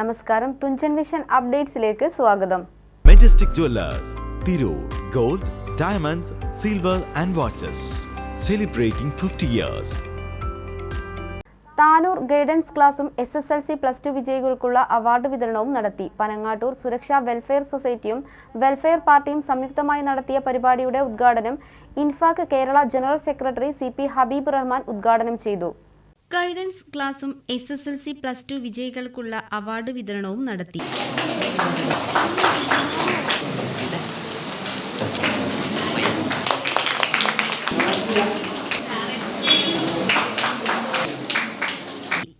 നമസ്കാരം. തുഞ്ചൻ വിഷൻ അപ്ഡേറ്റ്സിലേക്ക് സ്വാഗതം. Majestic Jewellers Tirur gold diamonds silver and watches celebrating fifty years Tanur guidance ക്ലാസും S S L C plus two വിജയികൾക്കുള്ള award വിതരണവും നടത്തി. പനങ്ങാട്ടൂർ സുരക്ഷാ വെൽഫെയർ സൊസൈറ്റിയും വെൽഫെയർ പാർട്ടിയും സംയുക്തമായി നടത്തിയ പരിപാടിയുടെ ഉദ്ഘാടനം ഇൻഫാക് Kerala general secretary C P Habeeb Rahman ഉദ്ഘാടനം ചെയ്തു. ഗൈഡൻസ് ക്ലാസും S S L C plus two വിജയികൾക്കുള്ള award വിതരണവും നടത്തി.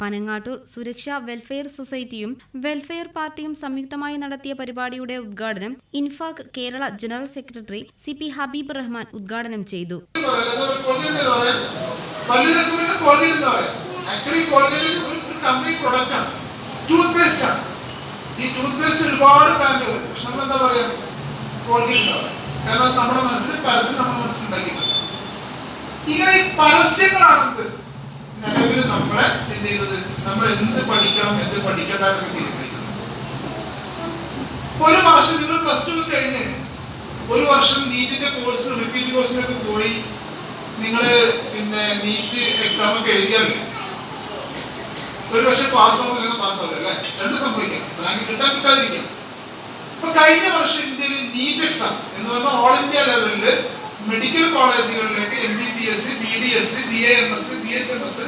പനങ്ങാട്ടൂർ സുരക്ഷാ വെൽഫെയർ സൊസൈറ്റിയും വെൽഫെയർ പാർട്ടിയും സംയുക്തമായി നടത്തിയ പരിപാടിയുടെ ഉദ്ഘാടനം ഇൻഫാക് Kerala general secretary C P Habeeb Rahman ഉദ്ഘാടനം ചെയ്തു. കോൾഗേറ്റ് എന്ന് പറയാം ആക്ച്വലി കോൾഗേറ്റ് ഒരു കമ്പനി പ്രൊഡക്റ്റ് ആണ്. ടൂത്ത് പേസ്റ്റ് ആണ്. ഈ ടൂത്ത് പേസ്റ്റ് ഒരുപാട് ബ്രാൻഡുകൾ പക്ഷെ നമ്മൾ എന്താ പറയാ? പറയാം കാരണം നമ്മുടെ മനസ്സിൽ പരസ്യം നമ്മുടെ മനസ്സിൽ ഉണ്ടാക്കിയിട്ടുണ്ട്. ഇങ്ങനെ ഈ പരസ്യങ്ങളാണെന്ത്? നിലവിൽ നമ്മളെ എന്ത് ചെയ്യുന്നത്? നമ്മൾ എന്ത് പഠിക്കണം എന്ത് പഠിക്കണ്ട എന്നൊക്കെ തീരുമാനിക്കുന്നത് ഒരു വർഷം നിങ്ങൾ പ്ലസ് ടു കഴിഞ്ഞ് ഒരു വർഷം നീറ്റിന്റെ കോഴ്സിന് റിപ്പീറ്റ് കോഴ്സിനൊക്കെ പോയി നിങ്ങൾ പിന്നെ നീറ്റ് എക്സാം ഒക്കെ എഴുതിയാൽ ഒരു പക്ഷെ പാസ്സാവും അല്ലെങ്കിൽ പാസ്സാവില്ല അല്ലെ? രണ്ട് സംഭവിക്കാം. റാങ്ക് കിട്ടാൻ കിട്ടാതിരിക്കാം. അപ്പൊ കഴിഞ്ഞ വർഷം ഇന്ത്യയിൽ നീറ്റ് എക്സാം എന്ന് പറഞ്ഞാൽ ഓൾ ഇന്ത്യ ലെവലിൽ medical കോളേജുകളിലേക്ക് M B B S B D S B A M S B H M S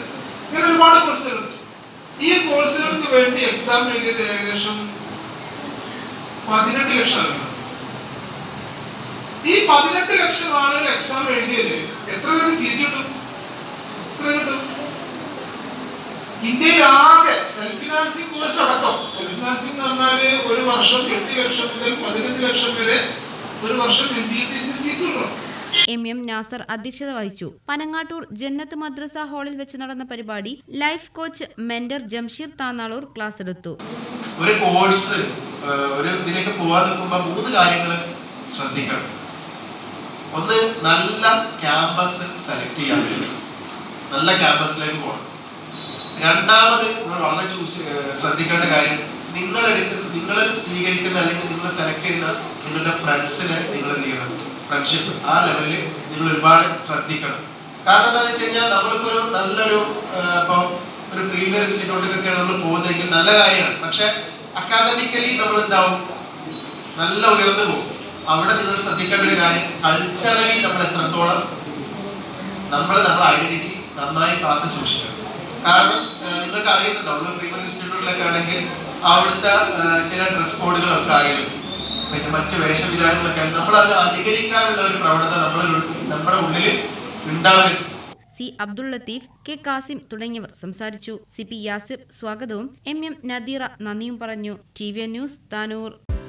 ഇങ്ങനെ ഒരുപാട് കോഴ്സുകളുണ്ട് ഈ കോഴ്സുകൾക്ക് വേണ്ടി എക്സാം എഴുതിയത് ഏകദേശം പതിനെട്ട് ലക്ഷം ആളുകൾ ഈ പതിനെട്ട് ലക്ഷം ആളുകൾ എക്സാം എഴുതിയതിൽ എത്ര പേർക്ക് സീറ്റ് എത്ര കിട്ടും ഇന്ത്യയിൽ ആകെ സെൽഫ് ഫിനാൻസിങ് കോഴ്സ് അടക്കം. സെൽഫ് ഫിനാൻസിങ് എന്ന് പറഞ്ഞാൽ ഒരു വർഷം എട്ട് ലക്ഷം മുതൽ പതിനഞ്ച് ലക്ഷം വരെ ഒരു വർഷം എം ബി എ ഫീസ് കിട്ടണം എം എം നാസർ അധ്യക്ഷത വഹിച്ചു. പനങ്ങാട്ടൂർ ജന്നത്ത് മദ്രസ ഹാളിൽ വെച്ച് നടന്ന പരിപാടി life coach mentor Jamsheer Thannalur class എടുത്തു. ഒരു കോഴ്സ് ഒരു ഇതിലേക്ക് പോകാൻ നിൽക്കുമ്പോൾ മൂന്ന് കാര്യങ്ങൾ ശ്രദ്ധിക്കണം. ഒന്ന് നല്ല ക്യാമ്പസ് സെലക്ട് ചെയ്യാൻ നല്ല ക്യാമ്പസിലേക്ക് പോകണം രണ്ടാമത് നമ്മൾ വളരെ ചൂസ് ശ്രദ്ധിക്കേണ്ട കാര്യം നിങ്ങൾ എടുക്കുന്ന നിങ്ങൾ സ്വീകരിക്കുന്ന അല്ലെങ്കിൽ നിങ്ങൾ സെലക്ട് ചെയ്യുന്ന നിങ്ങളുടെ ഫ്രണ്ട്സിനെ നിങ്ങൾ എന്ത് ചെയ്യണം? ഫ്രണ്ട്ഷിപ്പ് ആ ലെവലിൽ നിങ്ങൾ ഒരുപാട് ശ്രദ്ധിക്കണം. കാരണം എന്താണെന്ന് വെച്ച് കഴിഞ്ഞാൽ നമ്മളിപ്പോ ഒരു നല്ലൊരു ഇപ്പം ഒരു പ്രീമിയർ ഇൻസ്റ്റിറ്റ്യൂട്ടിലൊക്കെയാണ് നമ്മൾ പോകുന്നതെങ്കിൽ നല്ല കാര്യമാണ്. പക്ഷെ അക്കാദമിക്കലി നമ്മൾ എന്താവും നല്ല ഉയർന്നു പോകും. അവിടെ നിങ്ങൾ ശ്രദ്ധിക്കേണ്ട ഒരു കാര്യം കൾച്ചറലി നമ്മൾ എത്രത്തോളം നമ്മൾ നമ്മുടെ ഐഡന്റിറ്റി നന്നായി കാത്തു സൂക്ഷിക്കണം. കാരണം നിങ്ങൾക്ക് അറിയുന്നുണ്ടാവും നമ്മൾ പ്രീമിയർ ഇൻസ്റ്റിറ്റ്യൂട്ടിലൊക്കെ ആണെങ്കിൽ അവിടുത്തെ ചില ഡ്രസ് കോഡുകളൊക്കെ ആയാലും പിന്നെ മറ്റു വേഷവിധാനങ്ങളൊക്കെ അത് അനുകരിക്കാനുള്ള ഒരു പ്രവണത നമ്മൾ നമ്മുടെ ഉള്ളിൽ ഉണ്ടാവരുത്. സി അബ്ദുൾ ലത്തീഫ് കെ കാസിം തുടങ്ങിയവർ സംസാരിച്ചു. സി പി യാസിർ സ്വാഗതവും. എം എം നദീറ നന്ദിയും പറഞ്ഞു. T V news Tanur.